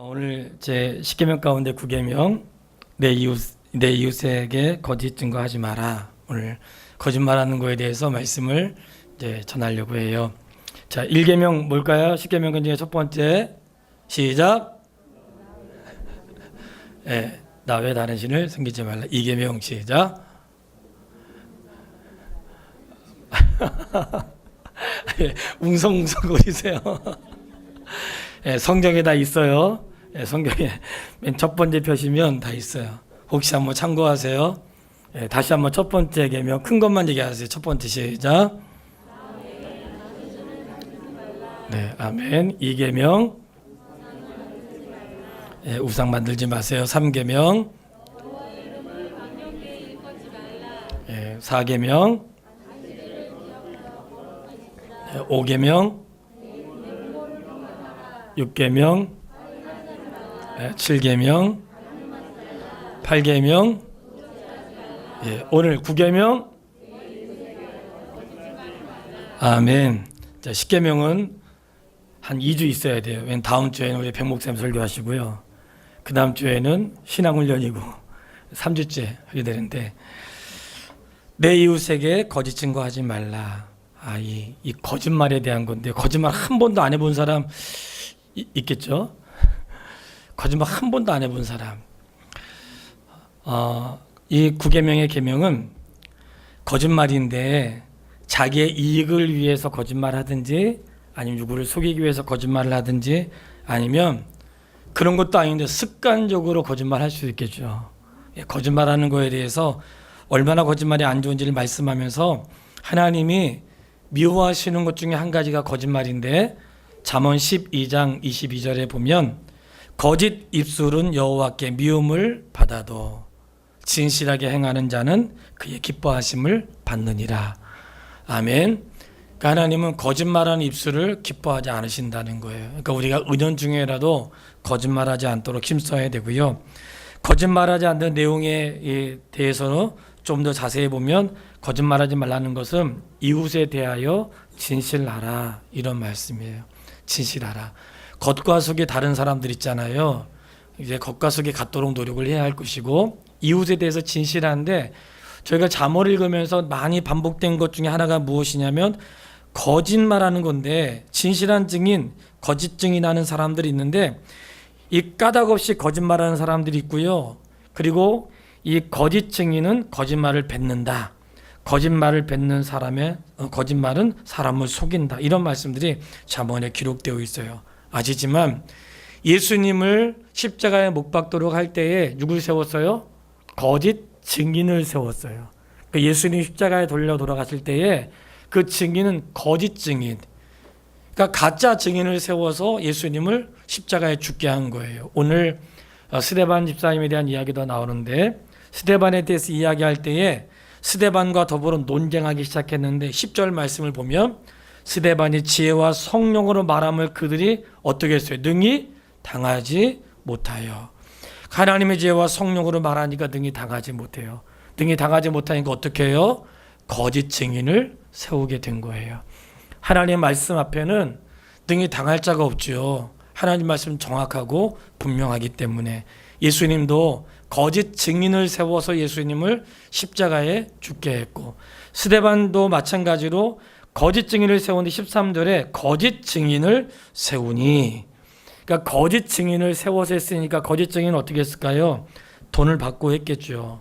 어, 오늘 제 10계명 가운데 9계명 내 이웃 내 이웃에게 거짓 증거하지 마라. 오늘 거짓말하는 거에 대해서 말씀을 이제 전하려고 해요. 자, 1계명 뭘까요? 10계명 중에 첫 번째 시작. 예. 나외 다른 신을 섬기지 말라. 2계명 시작. 예, 웅성웅성 거리세요. 예, 성경에 다 있어요. 예, 성경에 맨 첫 번째 펴시면 다 있어요. 혹시 한번 참고하세요. 예, 다시 한번 첫 번째 계명 큰 것만 얘기하세요. 첫 번째 시작. 네, 아멘. 이 계명 예, 우상 만들지 마세요. 3계명 예, 4계명 예, 5계명 6계명 7계명 8계명 예, 오늘 9계명. 아멘. 자 10계명은 한 2주 있어야 돼요. 왜냐면 다음 주에는 우리 백목쌤 설교하시고요. 그 다음 주에는 신앙훈련이고 3주째 하게 되는데 내 이웃에게 거짓 증거하지 말라. 아, 이, 이 거짓말에 대한 건데 거짓말 한 번도 안 해본 사람 이- 있겠죠? 거짓말 한 번도 안 해본 사람. 어, 이 구계명의 계명은 거짓말인데 자기의 이익을 위해서 거짓말하든지 아니면 누구를 속이기 위해서 거짓말을 하든지 아니면 그런 것도 아닌데 습관적으로 거짓말할 수 있겠죠. 예, 거짓말하는 거에 대해서 얼마나 거짓말이 안 좋은지를 말씀하면서 하나님이 미워하시는 것 중에 한 가지가 거짓말인데 잠언 12장 22절에 보면 거짓 입술은 여호와께 미움을 받아도 진실하게 행하는 자는 그의 기뻐하심을 받느니라. 아멘. 하나님은 거짓말하는 입술을 기뻐하지 않으신다는 거예요. 그러니까 우리가 은연 중에라도 거짓말하지 않도록 힘써야 되고요. 거짓말하지 않는 내용에 대해서는 좀 더 자세히 보면 거짓말하지 말라는 것은 이웃에 대하여 진실하라 이런 말씀이에요. 진실하라. 겉과 속에 다른 사람들 있잖아요. 이제 겉과 속에 같도록 노력을 해야 할 것이고 이웃에 대해서 진실한데 저희가 잠언을 읽으면서 많이 반복된 것 중에 하나가 무엇이냐면 거짓말하는 건데 진실한 증인, 거짓 증인하는 사람들이 있는데 이 까닭 없이 거짓말하는 사람들이 있고요. 그리고 이 거짓 증인은 거짓말을 뱉는다. 거짓말을 뱉는 사람의 어, 거짓말은 사람을 속인다. 이런 말씀들이 잠언에 기록되어 있어요. 아시지만 예수님을 십자가에 못 박도록 할 때에 누굴 세웠어요? 거짓 증인을 세웠어요. 그 예수님 십자가에 돌려 돌아갔을 때에 그 증인은 거짓 증인. 그러니까 가짜 증인을 세워서 예수님을 십자가에 죽게 한 거예요. 오늘 어, 스데반 집사님에 대한 이야기도 나오는데 스데반에 대해서 이야기할 때에 스데반과 더불어 논쟁하기 시작했는데 10절 말씀을 보면 스데반이 지혜와 성령으로 말함을 그들이 어떻게 했어요? 능히 당하지 못하여. 하나님의 지혜와 성령으로 말하니까 능히 당하지 못해요. 능히 당하지 못하니까 어떻게 해요? 거짓 증인을 세우게 된 거예요. 하나님 말씀 앞에는 능히 당할 자가 없지요. 하나님 말씀 정확하고 분명하기 때문에 예수님도 거짓 증인을 세워서 예수님을 십자가에 죽게 했고 스데반도 마찬가지로 거짓 증인을 세우는데 13절에 거짓 증인을 세우니 그러니까 거짓 증인을 세워서 했으니까 거짓 증인은 어떻게 했을까요? 돈을 받고 했겠죠.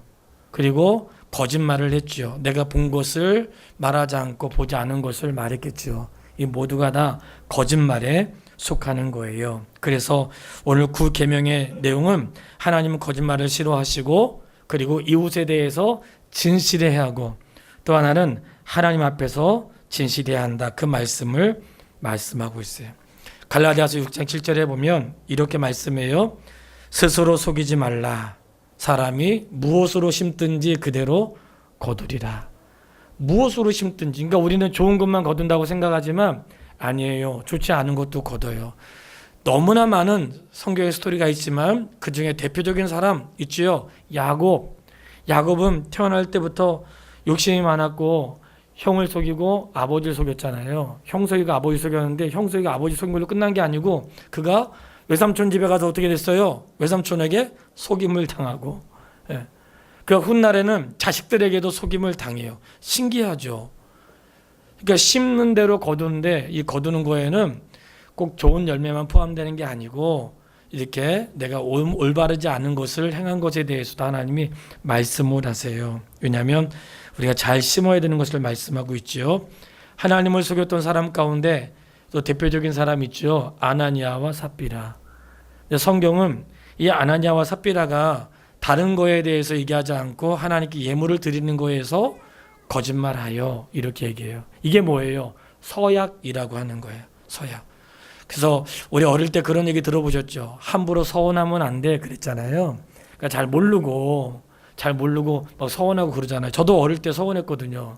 그리고 거짓말을 했죠. 내가 본 것을 말하지 않고 보지 않은 것을 말했겠죠. 이 모두가 다 거짓말에 속하는 거예요. 그래서 오늘 구 계명의 내용은 하나님은 거짓말을 싫어하시고 그리고 이웃에 대해서 진실해야 하고 또 하나는 하나님 앞에서 진실해야 한다. 그 말씀을 말씀하고 있어요. 갈라디아서 6장 7절에 보면 이렇게 말씀해요. 스스로 속이지 말라. 사람이 무엇으로 심든지 그대로 거두리라. 무엇으로 심든지. 그러니까 우리는 좋은 것만 거둔다고 생각하지만 아니에요. 좋지 않은 것도 거둬요. 너무나 많은 성경의 스토리가 있지만 그 중에 대표적인 사람 있지요. 야곱. 야곱은 태어날 때부터 욕심이 많았고 형을 속이고 아버지를 속였잖아요. 형 속이고 아버지 속였는데 형 속이고 아버지 속인 걸로 끝난 게 아니고 그가 외삼촌 집에 가서 어떻게 됐어요? 외삼촌에게 속임을 당하고 예. 그 훗날에는 자식들에게도 속임을 당해요. 신기하죠. 그러니까 심는 대로 거두는데 이 거두는 거에는 꼭 좋은 열매만 포함되는 게 아니고 이렇게 내가 올- 올바르지 않은 것을 행한 것에 대해서도 하나님이 말씀을 하세요. 왜냐하면 우리가 잘 심어야 되는 것을 말씀하고 있지요. 하나님을 속였던 사람 가운데 또 대표적인 사람 있죠. 아나니아와 삽비라. 성경은 이 아나니아와 삽비라가 다른 거에 대해서 얘기하지 않고 하나님께 예물을 드리는 거에서 거짓말하여 이렇게 얘기해요. 이게 뭐예요? 서약이라고 하는 거예요. 서약. 그래서 우리 어릴 때 그런 얘기 들어보셨죠? 함부로 서운하면 안 돼 그랬잖아요. 그러니까 잘 모르고 잘 모르고 막 서운하고 그러잖아요. 저도 어릴 때 서운했거든요.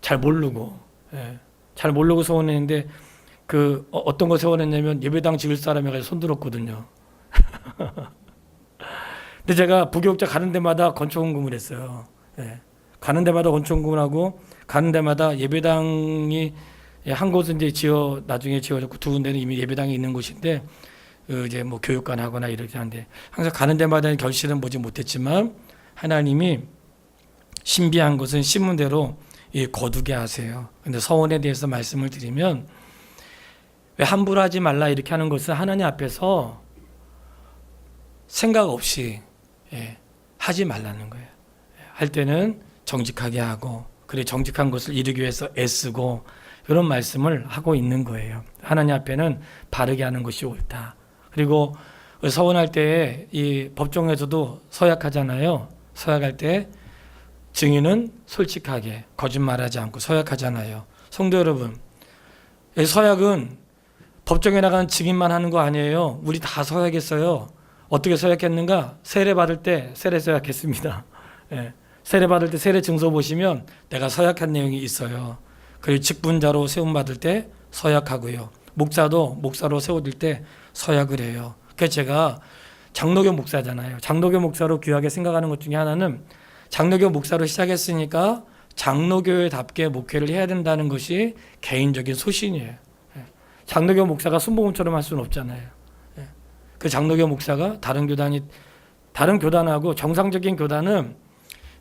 잘 모르고 예. 잘 모르고 서운했는데 그 어, 어떤 거 서운했냐면 예배당 지을 사람이 가서 손 들었거든요. 근데 제가 부교육자 가는 데마다 건축원금을 했어요. 예. 가는 데마다 건축원금을 하고 가는 데마다 예배당이 예, 한 곳은 이제 지어 나중에 지어졌고 두 군데는 이미 예배당이 있는 곳인데 그 이제 뭐 교육관 하거나 이렇게 하는데 항상 가는 데마다 결실은 보지 못했지만 하나님이 신비한 것은 심은 대로 예, 거두게 하세요. 근데 서원에 대해서 말씀을 드리면 왜 함부로 하지 말라 이렇게 하는 것은 하나님 앞에서 생각 없이 예, 하지 말라는 거예요. 예, 할 때는 정직하게 하고 그래 정직한 것을 이루기 위해서 애쓰고 이런 말씀을 하고 있는 거예요. 하나님 앞에는 바르게 하는 것이 옳다. 그리고 서원할 때이 법정에서도 서약하잖아요. 서약할 때 증인은 솔직하게 거짓말하지 않고 서약하잖아요. 성도 여러분, 이 서약은 법정에 나가는 증인만 하는 거 아니에요. 우리 다 서약했어요. 어떻게 서약했는가? 세례 받을 때 세례 서약했습니다. 예. 세례 받을 때 세례 증서 보시면 내가 서약한 내용이 있어요. 그리고 직분자로 세움 받을 때 서약하고요. 목사도 목사로 세워질 때 서약을 해요. 그래서 제가 장로교 목사잖아요. 장로교 목사로 귀하게 생각하는 것 중에 하나는 장로교 목사로 시작했으니까 장로교회답게 목회를 해야 된다는 것이 개인적인 소신이에요. 예. 장로교 목사가 순복음처럼 할 수는 없잖아요. 예. 그 장로교 목사가 다른 교단이 다른 교단하고 정상적인 교단은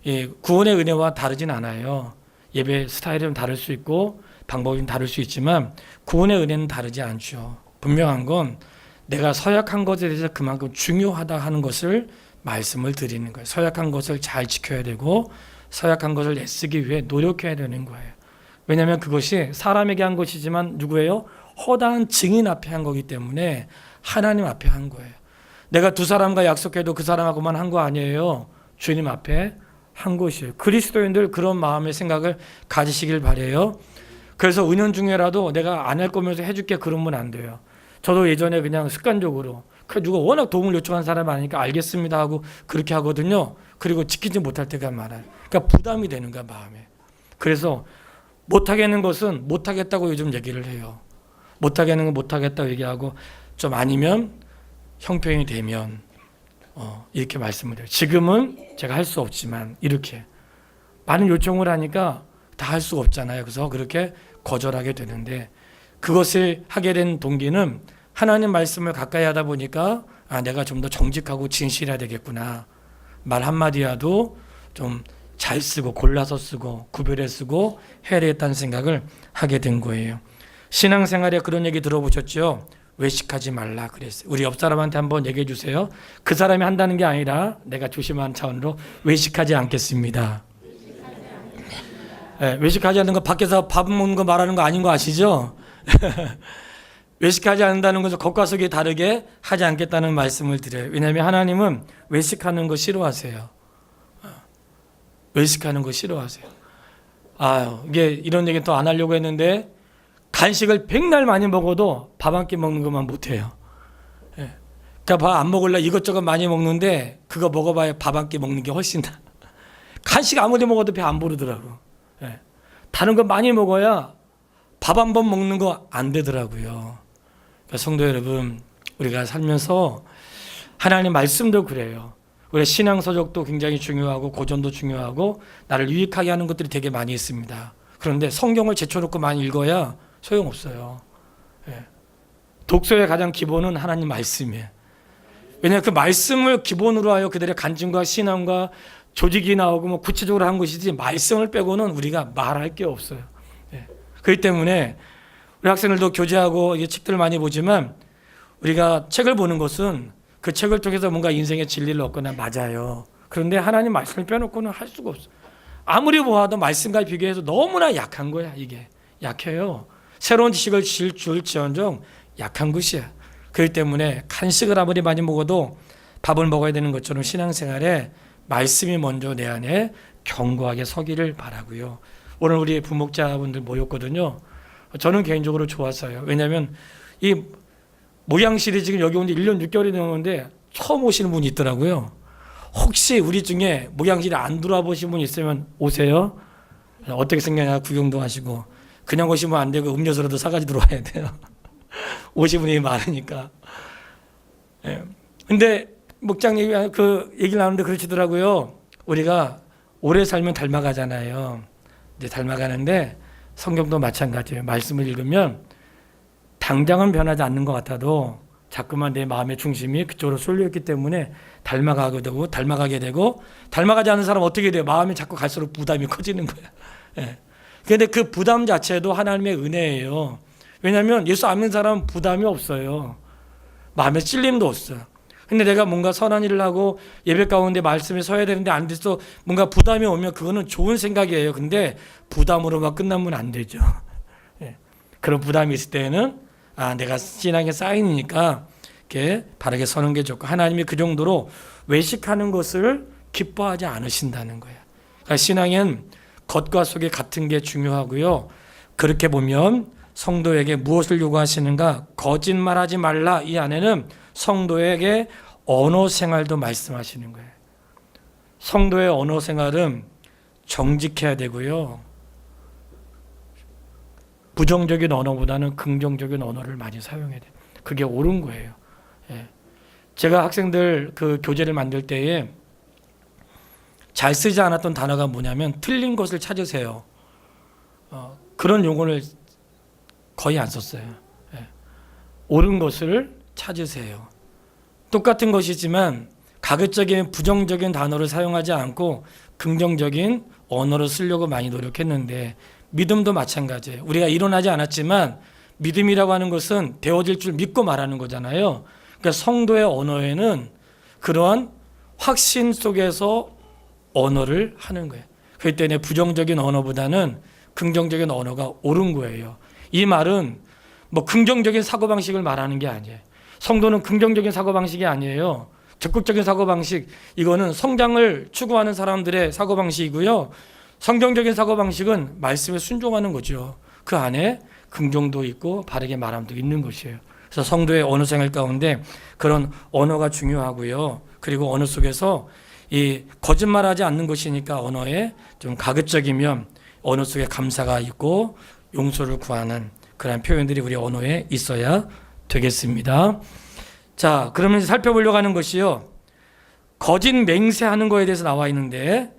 이 구원의 은혜와 다르진 않아요. 예배 스타일은 다를 수 있고 방법은 다를 수 있지만 구원의 은혜는 다르지 않죠. 분명한 건 내가 서약한 것에 대해서 그만큼 중요하다 하는 것을 말씀을 드리는 거예요. 서약한 것을 잘 지켜야 되고 서약한 것을 애쓰기 위해 노력해야 되는 거예요. 왜냐하면 그것이 사람에게 한 것이지만 누구예요? 허다한 증인 앞에 한 거기 때문에 하나님 앞에 한 거예요. 내가 두 사람과 약속해도 그 사람하고만 한 거 아니에요. 주님 앞에 한 것이에요. 그리스도인들 그런 마음의 생각을 가지시길 바래요. 그래서 은연 중에라도 내가 안 할 거면서 해줄게 그러면 안 돼요. 저도 예전에 그냥 습관적으로 그 누가 워낙 도움을 요청한 사람 아니니까 알겠습니다 하고 그렇게 하거든요. 그리고 지키지 못할 때가 많아요. 그러니까 부담이 되는 거야 마음에. 그래서 못하겠는 것은 못하겠다고 요즘 얘기를 해요. 못하겠는 건 못하겠다고 얘기하고 좀 아니면 형평이 되면 어, 이렇게 말씀을 해요. 지금은 제가 할 수 없지만 이렇게 많은 요청을 하니까 다 할 수가 없잖아요. 그래서 그렇게 거절하게 되는데 그것을 하게 된 동기는 하나님 말씀을 가까이 하다 보니까 아 내가 좀 더 정직하고 진실해야 되겠구나 말 한마디라도 좀 잘 쓰고 골라서 쓰고 구별해 쓰고 해야 되겠다는 생각을 하게 된 거예요. 신앙생활에 그런 얘기 들어보셨죠? 외식하지 말라 그랬어요. 우리 옆 사람한테 한번 얘기해 주세요. 그 사람이 한다는 게 아니라 내가 조심하는 차원으로 외식하지 않겠습니다. 네, 외식하지 않는 거 밖에서 밥 먹는 거 말하는 거 아닌 거 아시죠? 외식하지 않는다는 것은 겉과 속이 다르게 하지 않겠다는 말씀을 드려요. 왜냐하면 하나님은 외식하는 거 싫어하세요. 어, 외식하는 거 싫어하세요. 아 이게 이런 얘기 또 안 하려고 했는데 간식을 백날 많이 먹어도 밥 한 끼 먹는 것만 못해요. 예. 그러니까 밥 안 먹을래 이것저것 많이 먹는데 그거 먹어봐야 밥 한 끼 먹는 게 훨씬 나. 간식 아무리 먹어도 배 안 부르더라고. 예. 다른 거 많이 먹어야 밥 한 번 먹는 거 안 되더라고요. 그러니까 성도 여러분, 우리가 살면서 하나님 말씀도 그래요. 우리 신앙 서적도 굉장히 중요하고 고전도 중요하고 나를 유익하게 하는 것들이 되게 많이 있습니다. 그런데 성경을 제쳐놓고 많이 읽어야 소용없어요. 예. 독서의 가장 기본은 하나님 말씀이에요. 왜냐하면 그 말씀을 기본으로 하여 그들의 간증과 신앙과 조직이 나오고 뭐 구체적으로 한 것이지 말씀을 빼고는 우리가 말할 게 없어요. 예. 그렇기 때문에 우리 학생들도 교재하고 이게 책들을 많이 보지만 우리가 책을 보는 것은 그 책을 통해서 뭔가 인생의 진리를 얻거나 맞아요. 그런데 하나님 말씀을 빼놓고는 할 수가 없어. 아무리 보아도 말씀과 비교해서 너무나 약한 거야 이게 약해요. 새로운 지식을 줄- 줄지언정 약한 것이야. 그렇기 때문에 간식을 아무리 많이 먹어도 밥을 먹어야 되는 것처럼 신앙생활에 말씀이 먼저 내 안에 견고하게 서기를 바라고요. 오늘 우리 부목자분들 모였거든요. 저는 개인적으로 좋았어요. 왜냐하면 이 모양실이 지금 여기 온 지 1년 6개월이 넘었는데 처음 오시는 분이 있더라고요. 혹시 우리 중에 모양실에 안 들어와 보신 분 있으면 오세요. 어떻게 생겼냐 구경도 하시고 그냥 오시면 안 되고 음료수라도 사가지 들어와야 돼요. 오신 분이 많으니까. 예. 근데 목장 얘기 그 얘기를 나누는데 그러시더라고요. 우리가 오래 살면 닮아가잖아요. 이제 닮아가는데 성경도 마찬가지예요. 말씀을 읽으면 당장은 변하지 않는 것 같아도 자꾸만 내 마음의 중심이 그쪽으로 쏠려 있기 때문에 닮아가게 되고 닮아가게 되고 닮아가지 않는 사람 은 어떻게 돼요? 마음이 자꾸 갈수록 부담이 커지는 거야. 예. 근데 그 부담 자체도 하나님의 은혜예요. 왜냐하면 예수 안 믿는 사람은 부담이 없어요. 마음에 찔림도 없어요. 근데 내가 뭔가 선한 일을 하고 예배 가운데 말씀에 서야 되는데 안 돼서 뭔가 부담이 오면 그거는 좋은 생각이에요. 근데 부담으로만 끝나면 안 되죠. 예. 그런 부담이 있을 때는 아 내가 신앙에 쌓이니까 이렇게 바르게 서는 게 좋고 하나님이 그 정도로 외식하는 것을 기뻐하지 않으신다는 거예요. 그러니까 신앙엔 겉과 속이 같은 게 중요하고요. 그렇게 보면 성도에게 무엇을 요구하시는가? 거짓말하지 말라. 이 안에는 성도에게 언어 생활도 말씀하시는 거예요. 성도의 언어 생활은 정직해야 되고요. 부정적인 언어보다는 긍정적인 언어를 많이 사용해야 돼요. 그게 옳은 거예요. 예. 제가 학생들 그 교재를 만들 때에 잘 쓰지 않았던 단어가 뭐냐면 틀린 것을 찾으세요. 어, 그런 용어를 거의 안 썼어요. 예. 옳은 것을 찾으세요. 똑같은 것이지만 가급적인 부정적인 단어를 사용하지 않고 긍정적인 언어를 쓰려고 많이 노력했는데 믿음도 마찬가지예요. 우리가 일어나지 않았지만 믿음이라고 하는 것은 되어질 줄 믿고 말하는 거잖아요. 그러니까 성도의 언어에는 그러한 확신 속에서 언어를 하는 거예요. 때문에 부정적인 언어보다는 긍정적인 언어가 옳은 거예요. 이 말은 뭐 긍정적인 사고방식을 말하는 게 아니에요. 성도는 긍정적인 사고방식이 아니에요. 적극적인 사고방식, 이거는 성장을 추구하는 사람들의 사고방식이고요. 성경적인 사고방식은 말씀에 순종하는 거죠. 그 안에 긍정도 있고 바르게 말함도 있는 것이에요. 그래서 성도의 언어 생활 가운데 그런 언어가 중요하고요. 그리고 언어 속에서 이 거짓말하지 않는 것이니까 언어에 좀 가급적이면 언어 속에 감사가 있고 용서를 구하는 그런 표현들이 우리 언어에 있어야 되겠습니다. 자, 그러면 살펴보려고 하는 것이요. 거짓 맹세하는 거에 대해서 나와 있는데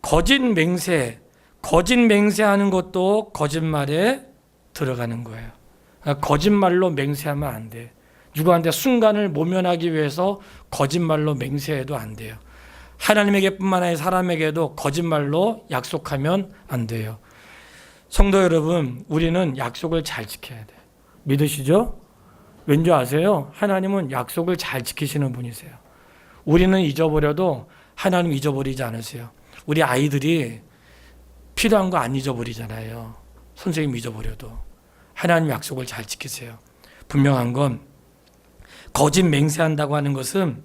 거짓 맹세, 거짓 맹세하는 것도 거짓말에 들어가는 거예요. 그러니까 거짓말로 맹세하면 안 돼. 누구한테 순간을 모면하기 위해서 거짓말로 맹세해도 안 돼요. 하나님에게뿐만 아니라 사람에게도 거짓말로 약속하면 안 돼요. 성도 여러분, 우리는 약속을 잘 지켜야 돼. 믿으시죠? 왠지 아세요? 하나님은 약속을 잘 지키시는 분이세요. 우리는 잊어버려도 하나님 잊어버리지 않으세요. 우리 아이들이 필요한 거 안 잊어버리잖아요. 선생님 잊어버려도. 하나님 약속을 잘 지키세요. 분명한 건 거짓 맹세한다고 하는 것은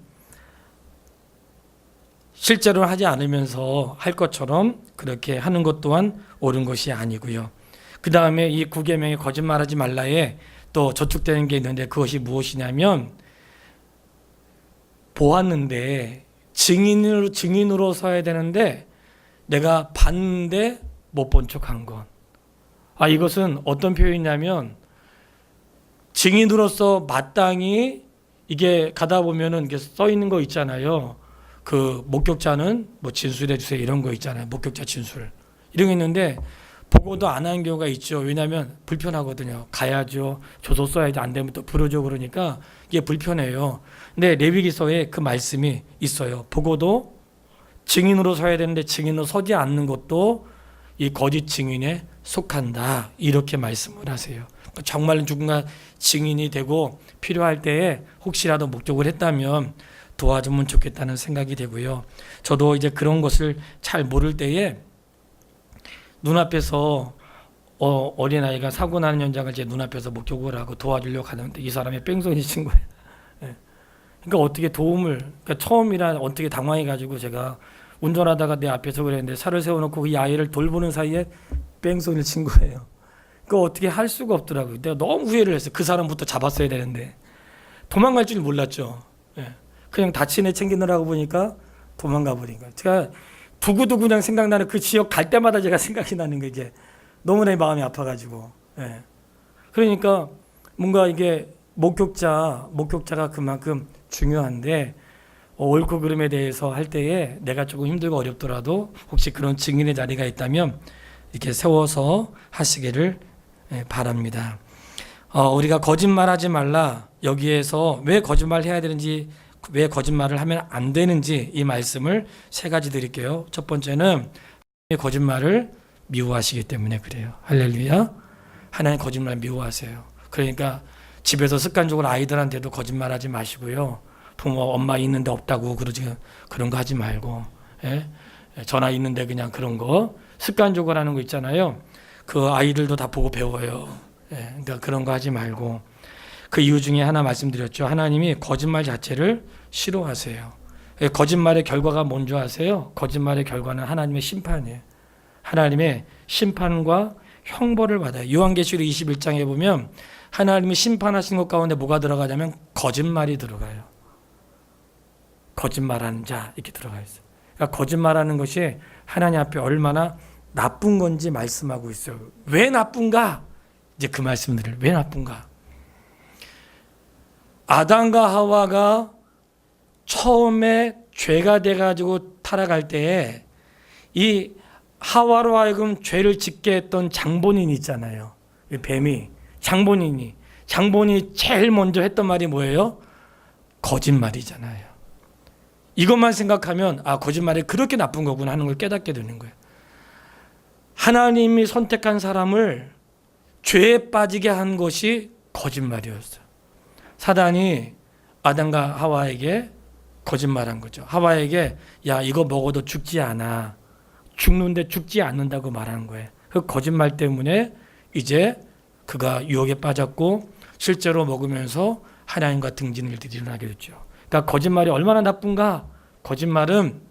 실제로 하지 않으면서 할 것처럼 그렇게 하는 것 또한 옳은 것이 아니고요. 그 다음에 이 구계명에 거짓말하지 말라에 또 저축되는 게 있는데 그것이 무엇이냐면 보았는데 증인으로 증인으로 서야 되는데 내가 봤는데 못 본 척한 것. 아 이것은 어떤 표현이냐면 증인으로서 마땅히 이게 가다 보면은 이게 써 있는 거 있잖아요. 그 목격자는 뭐 진술해 주세요 이런 거 있잖아요. 목격자 진술 이런 게 있는데 보고도 안 하는 경우가 있죠. 왜냐하면 불편하거든요. 가야죠. 조서 써야지 안 되면 또 부르죠. 그러니까 이게 불편해요. 근데 레위기서에 그 말씀이 있어요. 보고도 증인으로 서야 되는데 증인으로 서지 않는 것도 이 거짓 증인에 속한다. 이렇게 말씀을 하세요. 정말 누군가 증인이 되고 필요할 때에 혹시라도 목적을 했다면 도와주면 좋겠다는 생각이 되고요. 저도 이제 그런 것을 잘 모를 때에 눈앞에서 어, 어린아이가 사고 나는 현장을 제 눈앞에서 목격을 하고 도와주려고 하는데 이 사람이 뺑소니 친 거예요. 예. 그러니까 어떻게 도움을 그러니까 처음이라 어떻게 당황해 가지고 제가 운전하다가 내 앞에서 그랬는데 차를 세워놓고 이 아이를 돌보는 사이에 뺑소니를 친 거예요. 그 어떻게 할 수가 없더라고요. 내가 너무 후회를 했어요. 그 사람부터 잡았어야 되는데 도망갈 줄 몰랐죠. 예. 그냥 다친 애 챙기느라고 보니까 도망가 버린 거예요. 제가 두고두고 그냥 생각나는 그 지역 갈 때마다 제가 생각이 나는 게 이제 너무나 마음이 아파가지고. 예. 그러니까 뭔가 이게 목격자, 목격자가 그만큼 중요한데 어, 옳고 그름에 대해서 할 때에 내가 조금 힘들고 어렵더라도 혹시 그런 증인의 자리가 있다면 이렇게 세워서 하시기를 예, 바랍니다. 어, 우리가 거짓말하지 말라 여기에서 왜 거짓말 해야 되는지 왜 거짓말을 하면 안 되는지 이 말씀을 세 가지 드릴게요. 첫 번째는 거짓말을 미워하시기 때문에 그래요. 할렐루야. 하나님 거짓말 미워하세요. 그러니까 집에서 습관적으로 아이들한테도 거짓말하지 마시고요. 부모 엄마 있는데 없다고 그러지 그런 거 하지 말고 예? 전화 있는데 그냥 그런 거 습관적으로 하는 거 있잖아요. 그 아이들도 다 보고 배워요. 예, 그러니까 그런 거 하지 말고 그 이유 중에 하나 말씀드렸죠. 하나님이 거짓말 자체를 싫어하세요. 예, 거짓말의 결과가 뭔지 아세요? 거짓말의 결과는 하나님의 심판이에요. 하나님의 심판과 형벌을 받아요. 요한계시록 21장에 보면 하나님이 심판하신 것 가운데 뭐가 들어가냐면 거짓말이 들어가요. 거짓말하는 자 이렇게 들어가 있어요. 그러니까 거짓말하는 것이 하나님 앞에 얼마나 나쁜 건지 말씀하고 있어요. 왜 나쁜가? 이제 그 말씀들을 왜 나쁜가? 아담과 하와가 처음에 죄가 돼 가지고 타락할 때에 이 하와로 하여금 죄를 짓게 했던 장본인 있잖아요. 이 뱀이 장본인이 장본이 제일 먼저 했던 말이 뭐예요? 거짓말이잖아요. 이것만 생각하면 아 거짓말이 그렇게 나쁜 거구나 하는 걸 깨닫게 되는 거예요. 하나님이 선택한 사람을 죄에 빠지게 한 것이 거짓말이었어요. 사단이 아담과 하와에게 거짓말한 거죠. 하와에게 야 이거 먹어도 죽지 않아. 죽는데 죽지 않는다고 말하는 거예요. 그 거짓말 때문에 이제 그가 유혹에 빠졌고 실제로 먹으면서 하나님과 등지는 일들이 일어나게 됐죠. 그러니까 거짓말이 얼마나 나쁜가? 거짓말은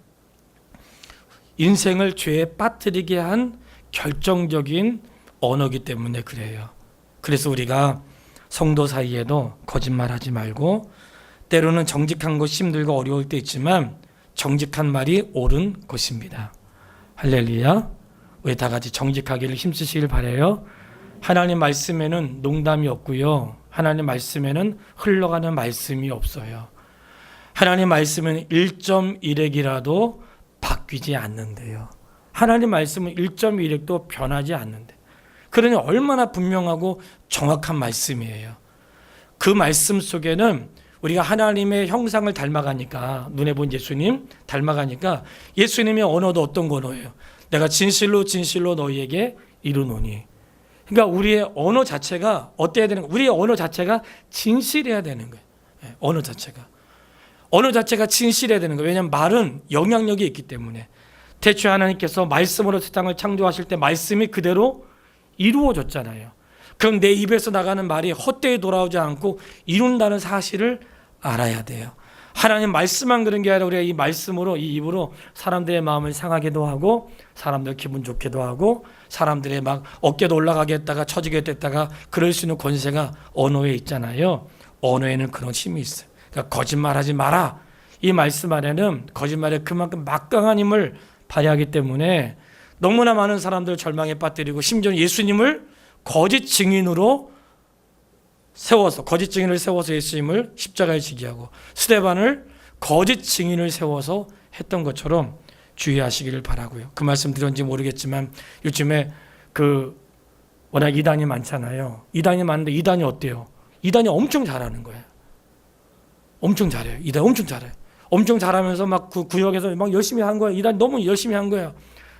인생을 죄에 빠뜨리게 한 결정적인 언어기 때문에 그래요. 그래서 우리가 성도 사이에도 거짓말하지 말고 때로는 정직한 것이 힘들고 어려울 때 있지만 정직한 말이 옳은 것입니다. 할렐루야. 우리 다 같이 정직하기를 힘쓰시길 바래요. 하나님 말씀에는 농담이 없고요. 하나님 말씀에는 흘러가는 말씀이 없어요. 하나님 말씀은 1.1핵이라도 바뀌지 않는데요. 하나님 말씀은 1.1핵도 변하지 않는데. 그러니 얼마나 분명하고 정확한 말씀이에요. 그 말씀 속에는 우리가 하나님의 형상을 닮아가니까 눈에 본 예수님 닮아가니까 예수님의 언어도 어떤 언어예요? 내가 진실로 진실로 너희에게 이르노니. 그러니까 우리의 언어 자체가 어때야 되는 거예요? 우리의 언어 자체가 진실해야 되는 거예요. 예, 언어 자체가. 언어 자체가 진실해야 되는 거예요. 왜냐하면 말은 영향력이 있기 때문에. 대체 하나님께서 말씀으로 세상을 창조하실 때 말씀이 그대로 이루어졌잖아요. 그럼 내 입에서 나가는 말이 헛되이 돌아오지 않고 이룬다는 사실을 알아야 돼요. 하나님 말씀만 그런 게 아니라 우리가 이 말씀으로 이 입으로 사람들의 마음을 상하게도 하고 사람들 기분 좋게도 하고 사람들의 막 어깨도 올라가게 했다가 처지게 됐다가 그럴 수 있는 권세가 언어에 있잖아요. 언어에는 그런 힘이 있어요. 그러니까 거짓말하지 마라. 이 말씀 안에는 거짓말에 그만큼 막강한 힘을 발휘하기 때문에 너무나 많은 사람들 절망에 빠뜨리고 심지어 예수님을 거짓 증인으로 세워서 거짓 증인을 세워서 예수님을 십자가에 지게 하고 스테반을 거짓 증인을 세워서 했던 것처럼 주의하시기를 바라고요. 그 말씀 드렸는지 모르겠지만 요즘에 그 워낙 이단이 많잖아요. 이단이 많은데 이단이 어때요? 이단이 엄청 잘하는 거예요. 엄청 잘해요. 이단 엄청 잘해요. 엄청 잘하면서 막 그 구역에서 막 열심히 한 거예요. 이단 너무 열심히 한 거예요.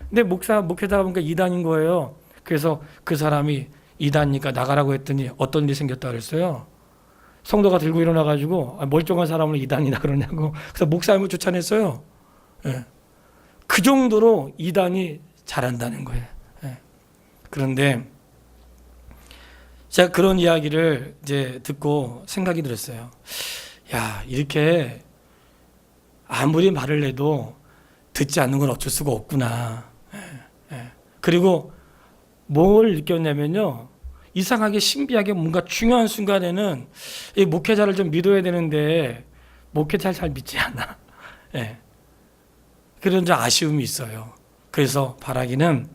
근데 목사 목회다 보니까 이단인 거예요. 그래서 그 사람이 이단이니까 나가라고 했더니 어떤 일이 생겼다 그랬어요. 성도가 들고 일어나 가지고 아, 멀쩡한 사람을 이단이다 그러냐고. 그래서 목사님을 쫓아냈어요. 예. 그 정도로 이단이 잘한다는 거예요. 예. 그런데 제가 그런 이야기를 이제 듣고 생각이 들었어요. 야, 이렇게 아무리 말을 해도 듣지 않는 건 어쩔 수가 없구나. 그리고 뭘 느꼈냐면요. 이상하게 신비하게 뭔가 중요한 순간에는 이 목회자를 좀 믿어야 되는데 목회자를 잘 믿지 않아. 예. 그런 좀 아쉬움이 있어요. 그래서 바라기는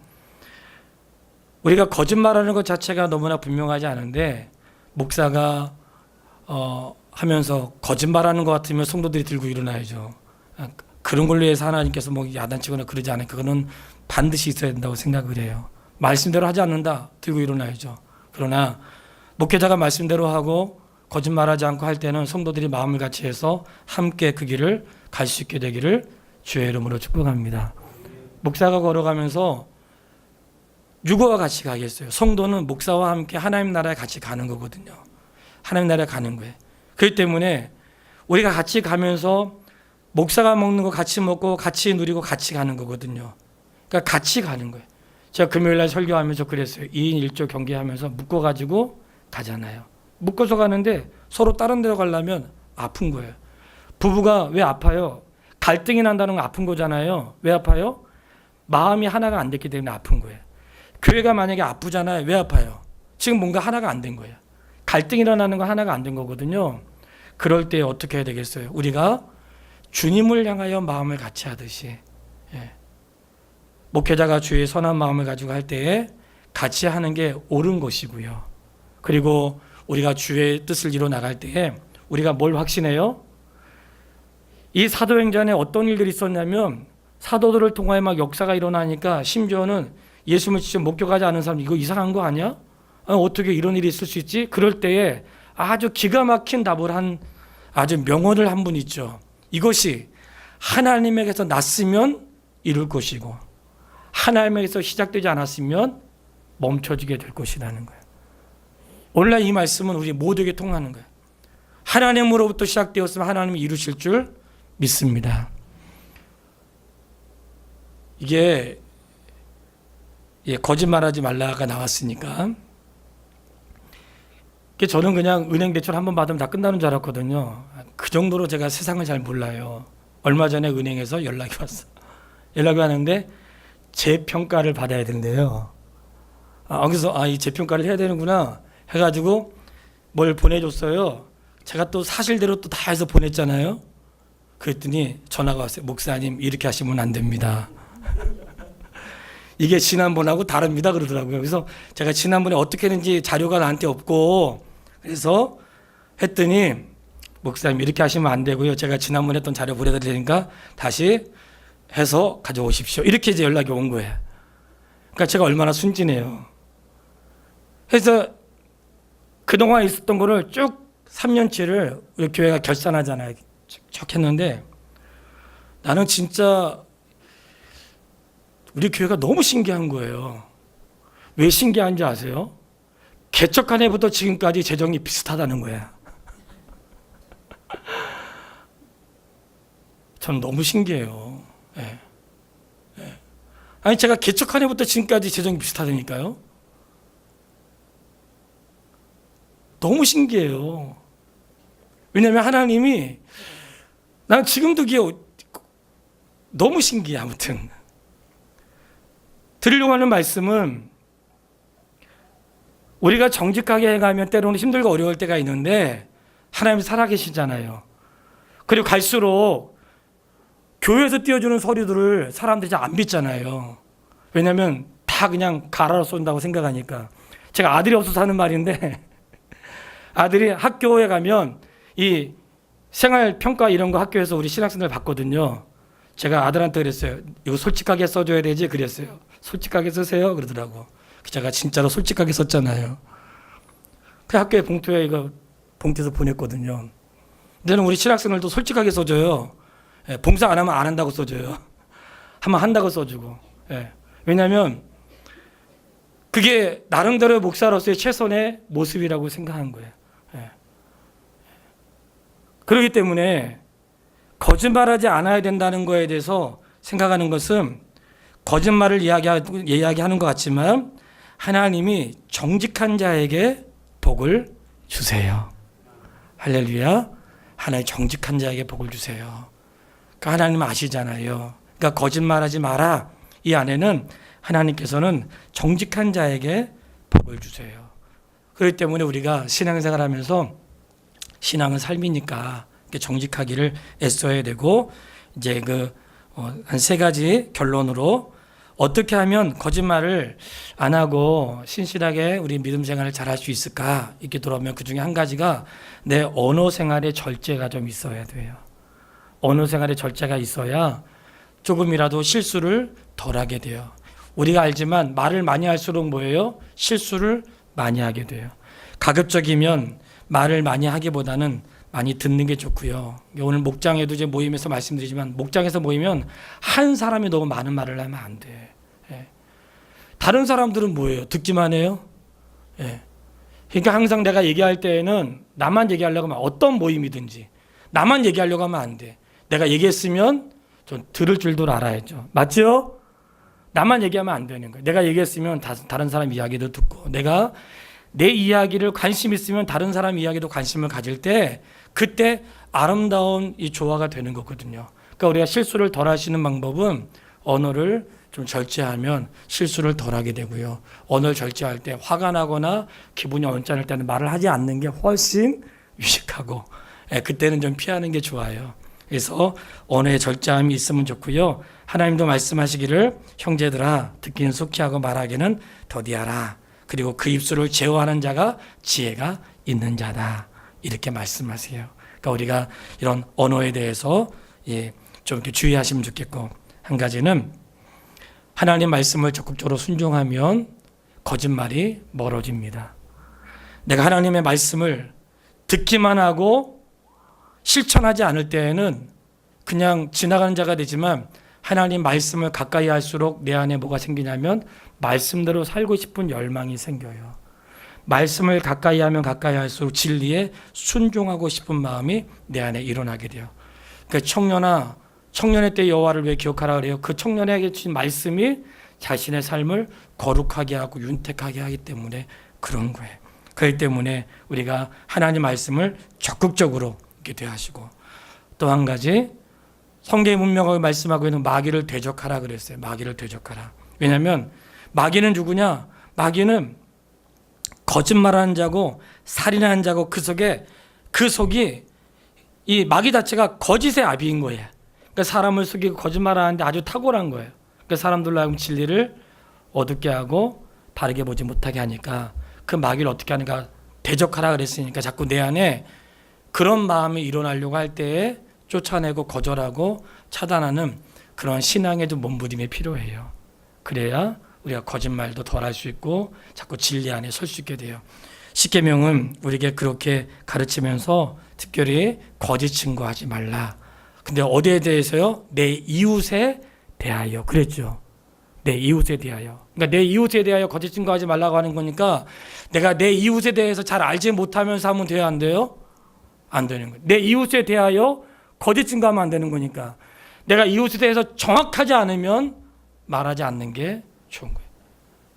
우리가 거짓말하는 것 자체가 너무나 분명하지 않은데 목사가 어, 하면서 거짓말하는 것 같으면 성도들이 들고 일어나야죠. 아, 그런 걸로 해서 하나님께서 뭐 야단치거나 그러지 않으니까 그거는 반드시 있어야 된다고 생각을 해요. 말씀대로 하지 않는다 들고 일어나야죠. 그러나 목회자가 말씀대로 하고 거짓말하지 않고 할 때는 성도들이 마음을 같이 해서 함께 그 길을 갈 수 있게 되기를 주의 이름으로 축복합니다. 목사가 걸어가면서 유고와 같이 가겠어요. 성도는 목사와 함께 하나님 나라에 같이 가는 거거든요. 하나님 나라에 가는 거예요. 그렇기 때문에 우리가 같이 가면서 목사가 먹는 거 같이 먹고 같이 누리고 같이 가는 거거든요. 그러니까 같이 가는 거예요. 제가 금요일 날 설교하면서 그랬어요. 2인 1조 경계하면서 묶어 가지고 가잖아요. 묶어서 가는데 서로 다른 데로 가려면 아픈 거예요. 부부가 왜 아파요? 갈등이 난다는 건 아픈 거잖아요. 왜 아파요? 마음이 하나가 안 됐기 때문에 아픈 거예요. 교회가 만약에 아프잖아요. 왜 아파요? 지금 뭔가 하나가 안 된 거예요. 갈등이 일어나는 거 하나가 안 된 거거든요. 그럴 때 어떻게 해야 되겠어요? 우리가 주님을 향하여 마음을 같이 하듯이 예. 목회자가 주의 선한 마음을 가지고 할 때에 같이 하는 게 옳은 것이고요. 그리고 우리가 주의 뜻을 이뤄 나갈 때에 우리가 뭘 확신해요? 이 사도행전에 어떤 일들이 있었냐면 사도들을 통하여 막 역사가 일어나니까 심지어는 예수를 직접 목격하지 않은 사람 이거 이상한 거 아니야? 어, 어떻게 이런 일이 있을 수 있지? 그럴 때에 아주 기가 막힌 답을 한 아주 명언을 한 분 있죠. 이것이 하나님에게서 났으면 이룰 것이고 하나님에게서 시작되지 않았으면 멈춰지게 될 것이라는 거예요. 오늘날 이 말씀은 우리 모두에게 통하는 거예요. 하나님으로부터 시작되었으면 하나님이 이루실 줄 믿습니다. 이게 예, 거짓말하지 말라가 나왔으니까 저는 그냥 은행 대출 한 번 받으면 다 끝나는 줄 알았거든요. 그 정도로 제가 세상을 잘 몰라요. 얼마 전에 은행에서 연락이 왔어. 연락이 왔는데 재평가를 받아야 된대요. 아, 그래서 아, 이 재평가를 해야 되는구나 해가지고 뭘 보내줬어요. 제가 또 사실대로 또 다 해서 보냈잖아요. 그랬더니 전화가 왔어요. 목사님 이렇게 하시면 안 됩니다. 이게 지난번하고 다릅니다 그러더라고요. 그래서 제가 지난번에 어떻게 했는지 자료가 나한테 없고 그래서 했더니 목사님 이렇게 하시면 안 되고요. 제가 지난번에 했던 자료 보내드릴 테니까 다시 해서 가져오십시오. 이렇게 이제 연락이 온 거예요. 그러니까 제가 얼마나 순진해요. 그래서 그동안 있었던 거를 쭉 3년치를 우리 교회가 결산하잖아요. 쭉 했는데 나는 진짜 우리 교회가 너무 신기한 거예요. 왜 신기한지 아세요? 개척한 해부터 지금까지 재정이 비슷하다는 거야. 전 너무 신기해요. 아니 제가 개척한 해부터 지금까지 재정이 비슷하다니까요. 너무 신기해요. 왜냐하면 하나님이 난 지금도 그게 너무 신기해 아무튼. 드리려고 하는 말씀은 우리가 정직하게 해가면 때로는 힘들고 어려울 때가 있는데 하나님 살아계시잖아요. 그리고 갈수록 교회에서 띄워주는 서류들을 사람들이 잘 안 믿잖아요. 왜냐하면 다 그냥 가라로 쏜다고 생각하니까. 제가 아들이 없어서 하는 말인데 아들이 학교에 가면 이 생활 평가 이런 거 학교에서 우리 신학생들 받거든요. 제가 아들한테 그랬어요. 이거 솔직하게 써줘야 되지 그랬어요. 솔직하게 쓰세요 그러더라고. 제가 진짜로 솔직하게 썼잖아요. 그 학교에 봉투에 이거 봉투에서 보냈거든요. 근데는 우리 신학생들도 솔직하게 써줘요. 예, 봉사 안 하면 안 한다고 써줘요. 하면 한다고 써주고. 예. 왜냐하면 그게 나름대로 목사로서의 최선의 모습이라고 생각한 거예요. 예. 그렇기 때문에 거짓말하지 않아야 된다는 거에 대해서 생각하는 것은 거짓말을 이야기하는 것 같지만 하나님이 정직한 자에게 복을 주세요. 할렐루야. 하나님 정직한 자에게 복을 주세요. 그러니까 하나님 아시잖아요. 그러니까 거짓말하지 마라. 이 안에는 하나님께서는 정직한 자에게 복을 주세요. 그렇기 때문에 우리가 신앙생활 하면서 신앙은 삶이니까 정직하기를 애써야 되고 이제 그 한 세 가지 결론으로 어떻게 하면 거짓말을 안 하고 신실하게 우리 믿음 생활을 잘 할 수 있을까 이렇게 들어오면 그 중에 한 가지가 내 언어 생활에 절제가 좀 있어야 돼요. 언어 생활에 절제가 있어야 조금이라도 실수를 덜 하게 돼요. 우리가 알지만 말을 많이 할수록 뭐예요? 실수를 많이 하게 돼요. 가급적이면 말을 많이 하기보다는 많이 듣는 게 좋고요. 오늘 목장에도 이제 모임에서 말씀드리지만 목장에서 모이면 한 사람이 너무 많은 말을 하면 안 돼. 예. 다른 사람들은 뭐예요? 듣기만 해요. 예. 그러니까 항상 내가 얘기할 때에는 나만 얘기하려고 하면 어떤 모임이든지 나만 얘기하려고 하면 안 돼. 내가 얘기했으면 좀 들을 줄도 알아야죠. 맞죠? 나만 얘기하면 안 되는 거예요. 내가 얘기했으면 다, 다른 사람 이야기도 듣고 내가 내 이야기를 관심 있으면 다른 사람 이야기도 관심을 가질 때 그때 아름다운 이 조화가 되는 거거든요. 그러니까 우리가 실수를 덜 하시는 방법은 언어를 좀 절제하면 실수를 덜 하게 되고요. 언어를 절제할 때 화가 나거나 기분이 언짢을 때는 말을 하지 않는 게 훨씬 유식하고 예, 그때는 좀 피하는 게 좋아요. 그래서 언어의 절제함이 있으면 좋고요. 하나님도 말씀하시기를 형제들아 듣기는 속히 하고 말하기는 더디하라. 그리고 그 입술을 제어하는 자가 지혜가 있는 자다. 이렇게 말씀하세요. 그러니까 우리가 이런 언어에 대해서 예, 좀 이렇게 주의하시면 좋겠고 한 가지는 하나님 말씀을 적극적으로 순종하면 거짓말이 멀어집니다. 내가 하나님의 말씀을 듣기만 하고 실천하지 않을 때에는 그냥 지나가는 자가 되지만 하나님 말씀을 가까이 할수록 내 안에 뭐가 생기냐면 말씀대로 살고 싶은 열망이 생겨요. 말씀을 가까이 하면 가까이 할수록 진리에 순종하고 싶은 마음이 내 안에 일어나게 돼요. 그러니까 청년아, 청년의 때 여호와를 왜 기억하라 그래요? 그 청년에게 주신 말씀이 자신의 삶을 거룩하게 하고 윤택하게 하기 때문에 그런 거예요. 그렇기 때문에 우리가 하나님 말씀을 적극적으로 이렇게 대하시고 또 한 가지 성경에 분명하게 말씀하고 있는 마귀를 대적하라 그랬어요. 마귀를 대적하라. 왜냐하면 마귀는 누구냐? 마귀는 거짓말하는 자고 살인하는 자고 그 속에 그 속이 이 마귀 자체가 거짓의 아비인 거예요. 그러니까 사람을 속이고 거짓말하는데 아주 탁월한 거예요. 그러니까 사람들로 하여금 진리를 어둡게 하고 바르게 보지 못하게 하니까 그 마귀를 어떻게 하는가 대적하라 그랬으니까 자꾸 내 안에 그런 마음이 일어나려고 할 때에 쫓아내고 거절하고 차단하는 그런 신앙의 좀 몸부림이 필요해요. 그래야 우리가 거짓말도 덜 할 수 있고 자꾸 진리 안에 설 수 있게 돼요. 십계명은 우리에게 그렇게 가르치면서 특별히 거짓 증거하지 말라. 근데 어디에 대해서요? 내 이웃에 대하여 그랬죠. 내 이웃에 대하여. 그러니까 내 이웃에 대하여 거짓 증거하지 말라고 하는 거니까 내가 내 이웃에 대해서 잘 알지 못하면서 하면 돼요, 안 돼요? 안 되는 거예요. 내 이웃에 대하여 거짓 증거하면 안 되는 거니까 내가 이웃에 대해서 정확하지 않으면 말하지 않는 게 좋은 거예요.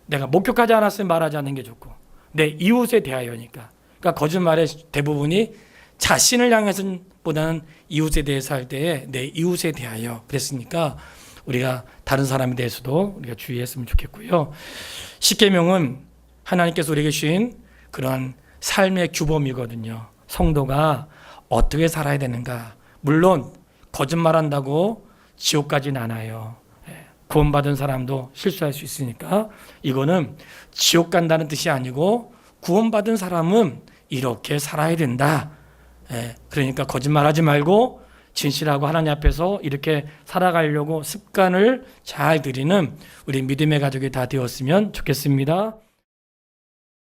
내가 목격하지 않았으면 말하지 않는 게 좋고 내 이웃에 대하여니까. 그러니까 거짓말의 대부분이 자신을 향해서보다는 이웃에 대해서 할 때에 내 이웃에 대하여 그랬으니까 우리가 다른 사람에 대해서도 우리가 주의했으면 좋겠고요. 십계명은 하나님께서 우리에게 주신 그런 삶의 규범이거든요. 성도가 어떻게 살아야 되는가. 물론 거짓말한다고 지옥 가진 않아요. 예, 구원받은 사람도 실수할 수 있으니까 이거는 지옥 간다는 뜻이 아니고 구원받은 사람은 이렇게 살아야 된다. 예, 그러니까 거짓말하지 말고 진실하고 하나님 앞에서 이렇게 살아가려고 습관을 잘 들이는 우리 믿음의 가족이 다 되었으면 좋겠습니다.